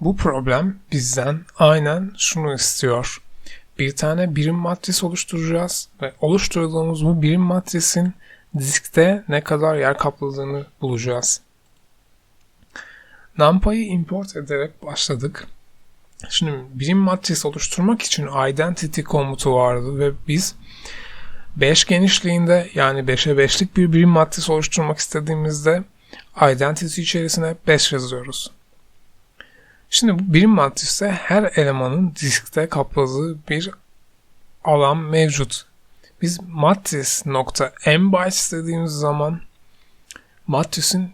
Bu problem bizden aynen şunu istiyor. Bir tane birim matris oluşturacağız ve oluşturduğumuz bu birim matrisin diskte ne kadar yer kapladığını bulacağız. NumPy'ı import ederek başladık. Şimdi birim matris oluşturmak için identity komutu vardı ve biz 5 genişliğinde yani 5'e 5'lik bir birim matris oluşturmak istediğimizde identity içerisine 5 yazıyoruz. Şimdi bu birim matriste her elemanın diskte kapladığı bir alan mevcut. Biz matris nokta m bytes dediğimiz zaman matrisin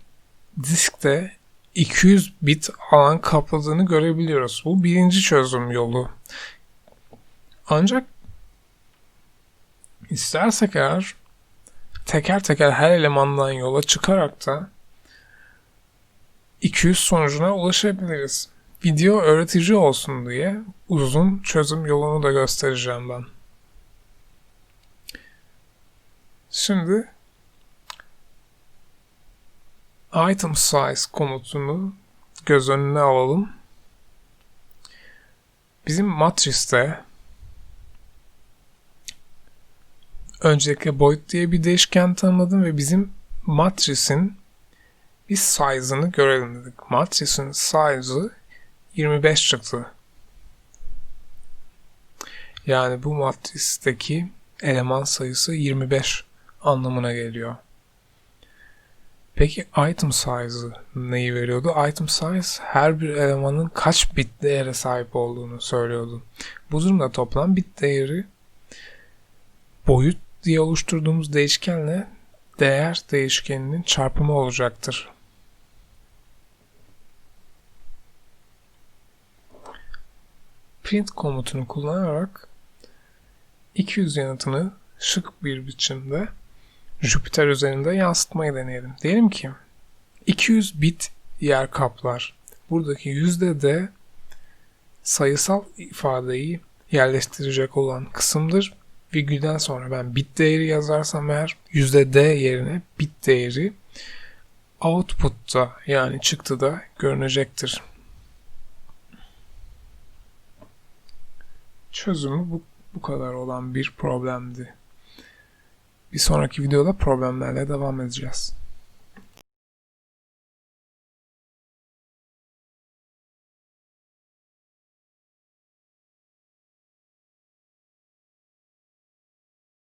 diskte 200 bit alan kapladığını görebiliyoruz. Bu birinci çözüm yolu. Ancak istersek eğer teker teker her elemandan yola çıkarak da 200 sonucuna ulaşabiliriz. Video öğretici olsun diye uzun çözüm yolunu da göstereceğim ben. Şimdi item size komutunu göz önüne alalım. Bizim matriste öncelikle boyut diye bir değişken tanımladım ve bizim matrisin bir size'ını görelim dedik. Matrisin size'ı 25 çıktı. Yani bu matristeki eleman sayısı 25 anlamına geliyor. Peki item size'ı neyi veriyordu? Item size her bir elemanın kaç bit değere sahip olduğunu söylüyordu. Bu durumda toplam bit değeri boyut diye oluşturduğumuz değişkenle değer değişkeninin çarpımı olacaktır. Print komutunu kullanarak 200 yanıtını şık bir biçimde Jupyter üzerinde yansıtmayı deneyelim. Diyelim ki 200 bit yer kaplar. Buradaki yüzde de sayısal ifadeyi yerleştirecek olan kısımdır. Virgülden sonra ben bit değeri yazarsam eğer yüzde d yerine bit değeri output'ta yani çıktıda görünecektir. Çözümü bu, bu kadar olan bir problemdi. Bir sonraki videoda problemlerle devam edeceğiz.